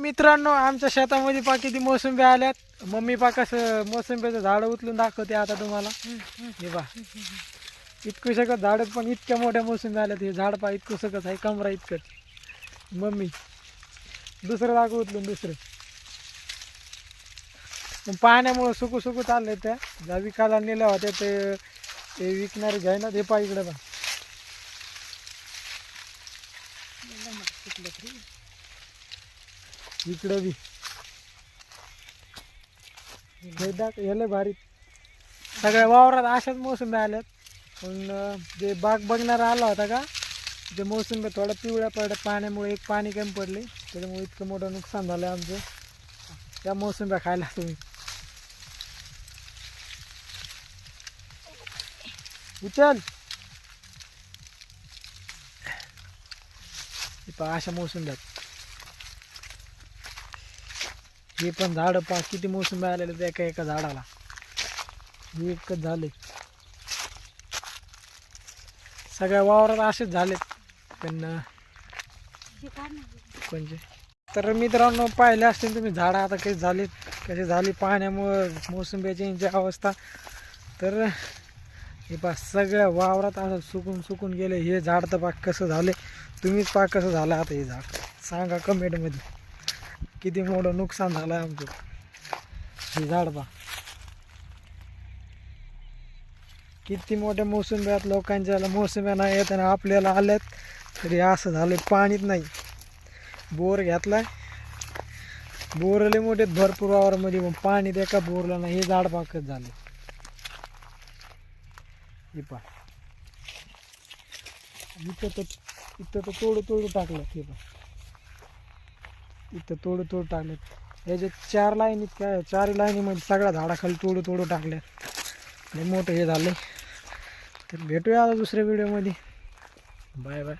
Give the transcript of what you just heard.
मित्रांनो आमच्या शेतामध्ये पा किती मोसंबी आल्यात. मम्मी पा कसं मोसंबीचं झाड उचलून दाखवते आता तुम्हाला. हे पा. इतकं शकत झाड पण इतक्या मोठ्या मोसंबी आल्यात. हे झाड पा इतकं सकत आहे. कमरा इतकंच. मम्मी दुसरं दाखव उचलून दुसरं. पण पाण्यामुळं सुकू सुकू चाललंय त्या. ज्या विकायला नेल्या होत्या ते ते विकणारे घ्याय ना ते पा इकडे पण इकडं बी. हे याला भारी. सगळ्या वावरात अशाच मोसंबी आल्यात. पण जे बाग बघणारा आला होता का ते मोसंबी थोडा पिवळ्या पडल्या पाण्यामुळे एक पाणी कमी पडले. त्याच्यामुळे इतकं मोठं नुकसान झालं आमचं. त्या मोसंब्या खायला तुम्ही. उचल. अशा मोसंब्यात हे पण झाड पा किती मोसंबी आलेले ते एका एका झाडाला. हे एकच झाले. सगळ्या वावरात असेच झालेत पण अं, कोणचे तर मित्रांनो पाहिले असतील तुम्ही झाडं आता कशी झालीत कशी झाली पाण्यामुळं मोसंबीची यांची अवस्था. तर हे पा सगळ्या वावरात असं सुकून सुकून गेले हे झाड तर पाक कसं झाले. तुम्हीच पाक कसं झालं आता हे झाड. सांगा कमेंटमध्ये किती मोठं नुकसान झालं आहे आमचं. हे झाड पा किती मोठ्या मोसंब्यात लोकांच्या मोसंब्या नाही येत आणि आपल्याला आल्यात तरी असं झालं पाणीच नाही. बोर घेतलाय. बोरले मोठे भरपूर वावरामध्ये पण पाणी त्या का बोरला नाही. हे झाड पाकत झाले हे पा इथं तर इथं तर तोडू तोडू टाकलं ते पा इथं तोडू तोडू टाकलेत. याचे चार लाईन काय चार लाईनीमध्ये सगळ्या झाडाखाली तोडू तोडू टाकल्यात मोठं हे झालं तर भेटूया आता दुसऱ्या व्हिडिओमध्ये बाय बाय